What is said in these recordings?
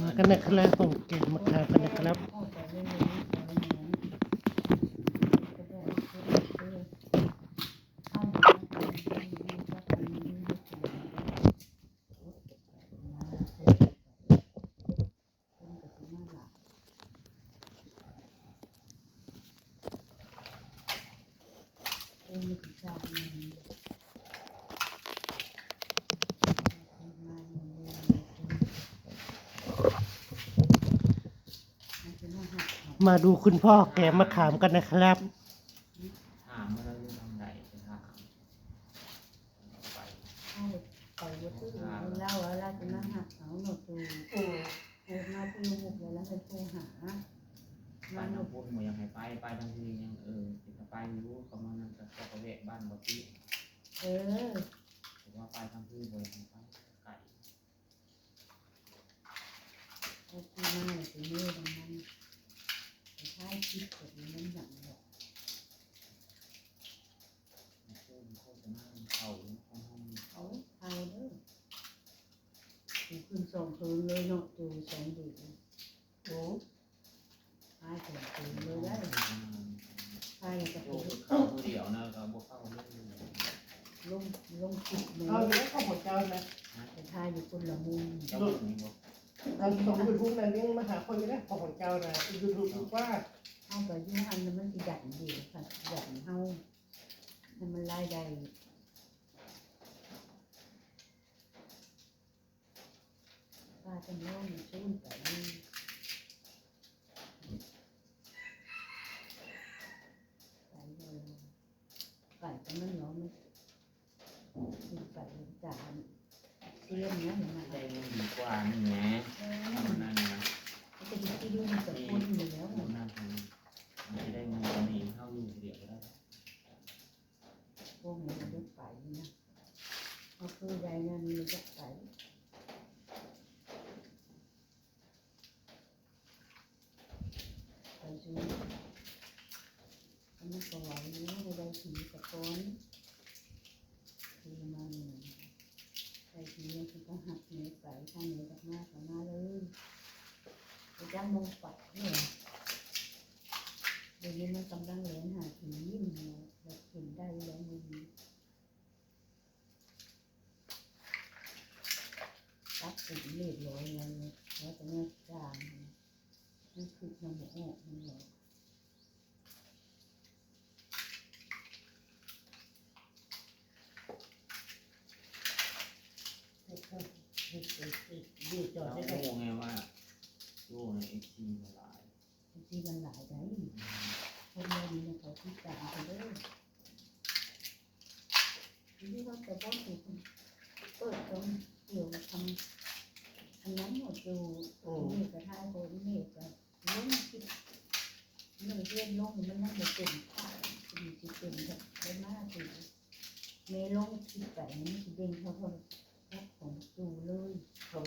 มากันนะครับผมเก่งมามกันนะครับ ออกจากเรื่องนี้ไปเรื่องนั้นก็ได้ช่วยช่วยเอาไปทำให้ดีก็ทำให้ดีมาเสร็จคนก็สิมาหลับเอ็มก็ชามัน มาดูคุณพ่อแกะมะขามกันนะครับ ถามว่าเราอยู่ทางใดจะถามไปไปวัดที่เล่าแล้วเราจะมาหักเขาหนดดูโอ้โอ้มาที่มุกแล้วไปโทรหาไปนน้องดพูดหมยังให้ไปไปบางทียังเออสิจะไปรู้เขามานั่งกับพ่อแวะบ้านบ่ที่เออหรือว่าไปทางที่บ่ยังไปไก่โอ้ที่มาหน่อยสิมือดังนั้น แต่ถ้นี้มันอย่างแบบมาพูดโฆษณาเขาของห้องเขาเอาเด้อถึงคืนสองคืนเลยเนาะดูสองดูโอ้ตายสองคืนเลยได้ตายกับโอ้ตัวเข้าเดียวนะก็บ่เข้าเรื่องลงลงคิดเลยเอาเลี้ยงข้าหัวเจ้านะแต่ทายอยู่คนละมุม เจ้าหนึ่งบ่เราส่งยูทูบนั่นยังมาหาคนไม่ได้ของเจ้านะยูทูบว่าเอาไปยุ่งอันนั้นมันสิหยันดีค่ะหยันเฮาให้มันรายได้ป้าจำลองชูนไปนี่ไปเลยไก่ก็มันเนาะมันกินไก่จานเสี ยมเนี่ยมันมาได้เงินดีกว่านี่แหละทำนั่นนะมันจะดีที่ยุ่งกับคนอยู่แล้วทำนั่นทำนี่มันจะได้เงินนี่เข้าอยู่เดียวก็ได้พวกนี้มันจะไปนะเอาคือใดนั่นมันจะไปไปซื้ออันนั้นก็ไหวนะไม่ได้ถือกับต้นคือมันใส่ทีนี้คือก็หักเนื้อใส่ข้างนี้กับมากกับมาเลยไปจ้างมงปัดเนี่ยเดี๋ยวนี้มันกำลังเลี้ยงหาถึงยิ่งเนี่ยแบบเห็นได้แล้วมัน ตัดสินเรียบร้อยแล้วเนี่ยแล้วแต่เมื่อจางนั่นคือน้ำหมูออกมันเหรอ ดีจอดเราได้เลยโง่ไงว่าโง่ในเอ็กซีมาหลายบางทีมันหลายได้คนเรามีเขาที่จางไปเลยนี้เราจะต้องถูกเปิดตรงเกี่ยวทำอันนั้นหมดดูเมฆกระทายโบนเมฆกับล้มคิดเมื่อเรียนลงมันนั่งจะเป็นข้าวเป็นจิตเป็นแบบได้มากเลยเมลงคิดแต่มันจะเด้งเขาคนรับของดูเลย ลง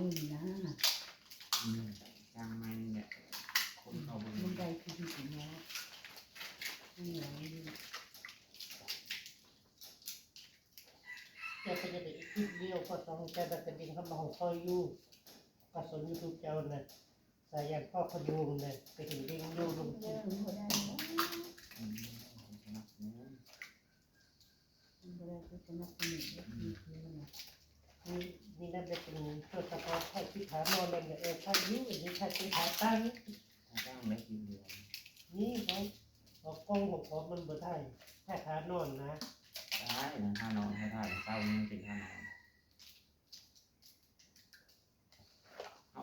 แกแบบกระดิ่งเข้ามาของคอยอยู่ก็สนยูทูบเจ้านะสายยันพ่อขยุงนะไปถึงดิ่งดูลงเรื่อปงเขาได้อืมสนับสนุนมันก็ได้คือสนับสนุนมีคือมันมีมีนั่นเป็นตัวตะกอนแค่ที่ขานอนเลยเนี่ยเออถ้ายุ่งอันนี้ถ้าที่ขาตั้งตั้งไม่กินเดียวนี่เขาเอากล้องของผมมันบ่ได้แค่ขานอนนะได้นะถ้านอนถ้าถ่ายเศร้านี่เป็นท่านอน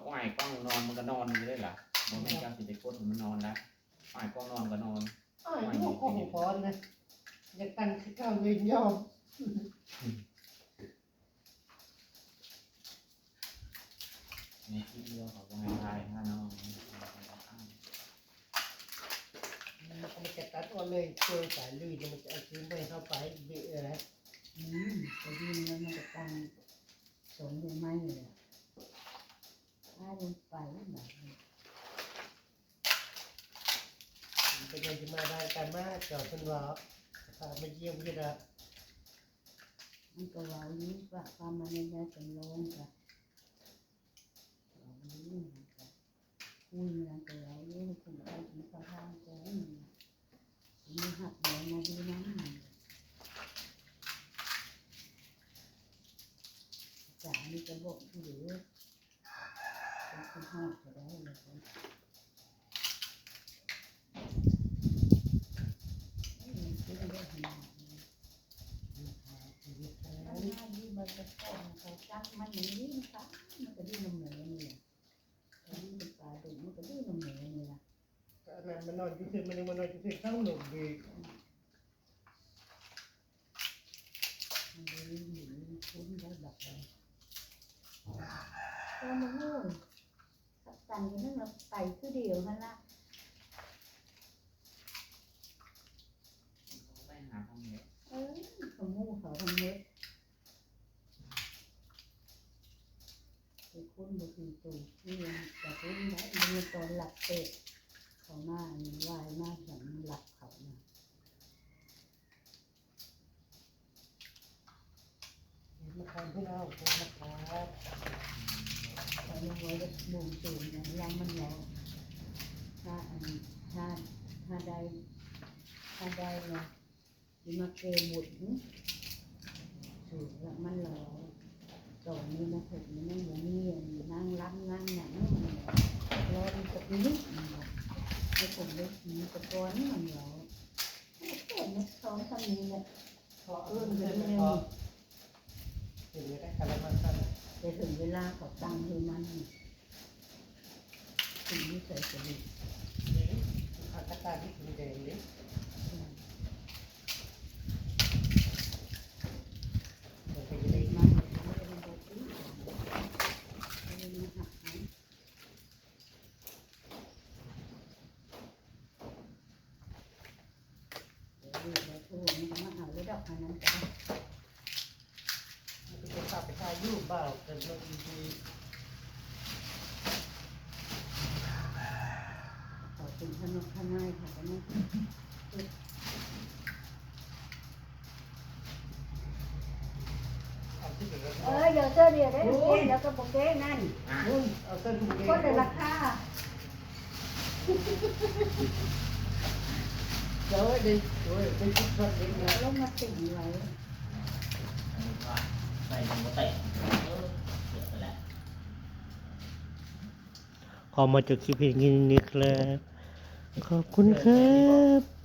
เอาอ้ายกล้องนอนมันก็นอนอยู่เลยล่ะบ่แม่นเจ้าสิไปกดให้มันนอนแล้วอ้ายกล้องนอนก็นอน อ้าวลูกของผมนะอยากตั้งคือเก้าเงินยอมในที่เดียวเขาก็ให้ถ่ายถ้านอนไปมันจะตัดออกเลยตัวสายลื่นมันจะเอาชิ้นไปเข้าไปเบี้ยนะอืมจะยิงแล้วมันก็ตั้งสมอยู่ไหมเลยอะ ถ้าลงไปแบบนี้เป็นยังจะมาได้กันมากเจ้าคุณว่าพามาเยี่ยมกันนะมันก็ว้าอยู่ว่าความมันในจำลองกับเว้าอยู่ะคุยกันก็เว้าอยู่คุณเอาถึงสะพานก่มีหักแดงมาดีน้ำจ๋านี่จะบอกที่เหลือเป็นคนหอดก็ได้เลยคนเอ้ยซื้อได้ขนาดนี้ อันนี้ดีมันจะต้มเขา จับมันอย่างนี้นะคะมันก็ดื้อนมเหนือนี่แหละอันนี้เป็นปลาดุกมันก็ดื้อนมเหนือนี่แหละอันนั้นมันนอนอยู่ที่มันมันนอนอยู่ที่ข้างหนุ่มดีมันดื้อหนีคุ้นได้แบบไหนเออมันงูสับตันกันนั่นเราไปคือเดียวนั่นละ ไปหาห้องเล็ก เออเขางูเขาทำเม็ดไปคุ้นบุตรตูนี่แต่คุ้นได้มีตอนหลับเป็ดเขาหน้ามีวายมากอย่างหลับเขานะ มาทำให้เราคุณนะครับ เราลงไว้บ่งสูงนะยังมันแล้วถ้าอันถ้าถ้าได้ถ้าได้เนี่ยดีมาเกหมุดสูงแล้วมันรอตอนนี้นะผมนี่นั่งอยู่นี่นั่งรับนั่งหนังมันรอดีสักนิดมันบอกให้ผมได้ทีตะกอนมันรอแค่นี้สองสามนี้แหละพอเอื้อนขึ้นพอเห็นได้การาสั้นจะถึงเวลาขาตั้งให้มันนี้ใส่สลิดนี่ข้าตาที่ถึงแดงนี่เป็นยังไงมันไม่ได้บอกอีกไม่ได้มาหักหายเดี๋ยวดูแล้วโทรมันก็มาเอาแล้วดอกอันนั้นก็ได้มัน เป็นข้าไปทายุเบาแต่มันดี เขาเป็นขน มขนายเขาก็ไม่เอาที่เหลือเออเดี๋ยวเสื้อเดียวได้เกงแล้วก็บอกเกงนั่นอะเอาเส้นหูเองก็ได้ราคาเดี๋ยวเดี๋ยวเดี๋ยวไปคิดว่าเด็กแล้นะวลงมาติ่งไว้อันนี้ก็ใส่ลงมาเตะเออเสียไปแล้วขอมาจบคลิปเพียงนี้นะครับ ขอบคุณครับ